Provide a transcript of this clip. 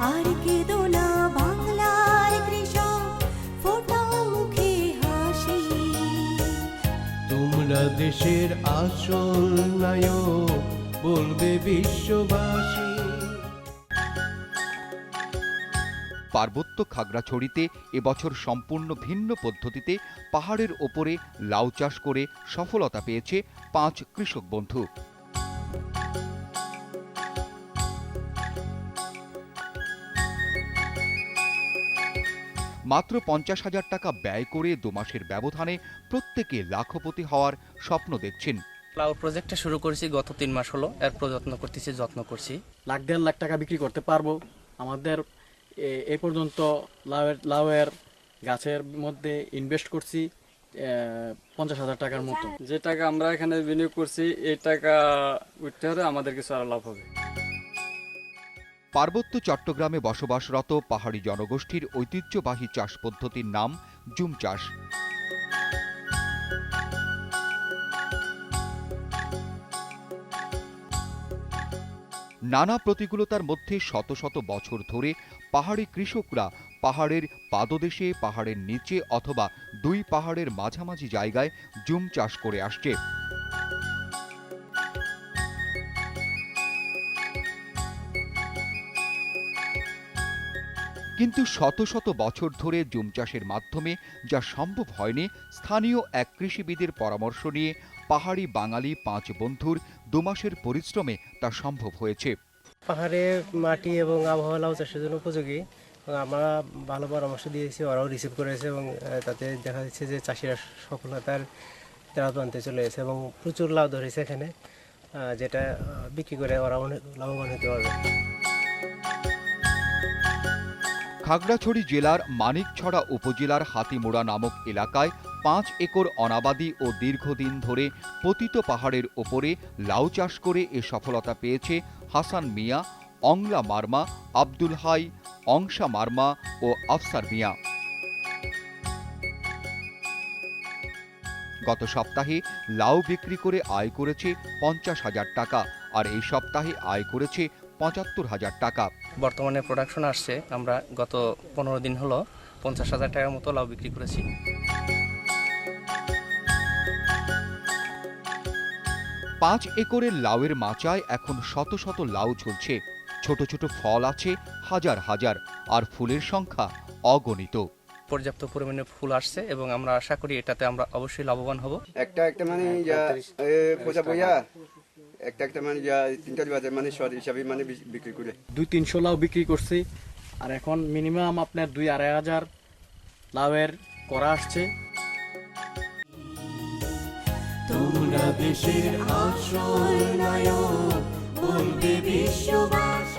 আর কেঁদো না বাংলার কৃষক ফোটাও মুখে হাসি। তোমরা দেশের আসল নায়ক বলবে বিশ্ববাসী। পার্বত্য খাগড়াছড়িতে এবছর সম্পূর্ণ ভিন্ন পদ্ধতিতে পাহাড়ের ওপরে লাউ চাষ করে সফলতা পেয়েছে পাঁচ কৃষক বন্ধু। মাত্র পঞ্চাশ হাজার টাকা ব্যয় করে দু মাসের ব্যবধানে প্রত্যেকে লাখপতি হওয়ার স্বপ্ন দেখছেন। লাউ প্রজেক্টটা শুরু করেছি গত তিন মাস হলো। এর প্রযত্ন করতেছি যত্ন করছি। লাখ দেড় লাখ টাকা বিক্রি করতে পারব। আমাদের এ- এ পর্যন্ত লাউয়ের লাউয়ের গাছের মধ্যে ইনভেস্ট করছি পঞ্চাশ হাজার টাকার মতো। যে টাকা আমরা এখানে বিনিয়োগ করছি এই টাকা উঠতে হলে আমাদের কিছু আরও লাভ হবে। পার্বত্য চট্টগ্রামে বসবাসরত পাহাড়ি জনগোষ্ঠীর ঐতিহ্যবাহী চাষ পদ্ধতির নাম জুম চাষ। নানা প্রতিকূলতার মধ্যে শত শত বছর ধরে পাহাড়ি কৃষকরা পাহাড়ের পাদদেশে, পাহাড়ের নিচে অথবা দুই পাহাড়ের মাঝামাঝি জায়গায় জুম চাষ করে আসছে। কিন্তু শত শত বছর ধরে জুম চাষের মাধ্যমে যা সম্ভব হয়নি, স্থানীয় এক কৃষিবিদের পরামর্শ নিয়ে পাহাড়ি বাঙালি পাঁচ বন্ধুর দুমাসের পরিশ্রমে তা সম্ভব হয়েছে। পাহাড়ে মাটি এবং আবহাওয়া লাউ চাষের জন্য উপযোগী। আমরা ভালো পরামর্শ দিয়েছি, ওরাও রিসিভ করেছে এবং তাতে দেখা যাচ্ছে যে চাষিরা সফলতার তেরা প্রান্তে চলে গেছে এবং প্রচুর লাউ ধরেছে এখানে যেটা বিক্রি করে ওরা অনেক লাভবান হতে পারবে। খাগড়াছড়ি জেলার মানিকছড়া উপজেলার হাতিমোড়া নামক এলাকায় পাঁচ একর অনাবাদি ও দীর্ঘদিন ধরে পতিত পাহাড়ের ওপরে লাউ চাষ করে এ সফলতা পেয়েছে হাসান মিয়া, অংলা মার্মা, আব্দুল হাই, অংশা মার্মা ও আফসার মিয়া। গত সপ্তাহে লাউ বিক্রি করে আয় করেছে পঞ্চাশ হাজার টাকা, আর এই সপ্তাহে আয় করেছে পঁচাত্তর হাজার টাকা। বর্তমানে প্রোডাকশন আসছে। আমরা গত পনেরো দিন হলো পঞ্চাশ হাজার টাকার মতো লাউ বিক্রি করেছি। পাঁচ একরের লাউয়ের মাচায় এখন শত শত লাউ ঝুলছে ছোট ছোট ফল আছে হাজার হাজার আর ফুলের সংখ্যা অগণিত। পর্যাপ্ত পরিমাণে ফুল আসছে এবং আমরা আশা করি এটাতে আমরা অবশ্যই লাভবান হব। একটা একটা মানে একটা একটা মানে যা তিনটা বাজার মানে সর হিসাবে মানে বিক্রি করে। দুই তিনশো লাউ বিক্রি করছি। আর এখন মিনিমাম আপনার দুই আড়াই হাজার লাউয়ের করা আসছে। তোমরা দেশের আসল নায়ক বলবে বিশ্ববাসী।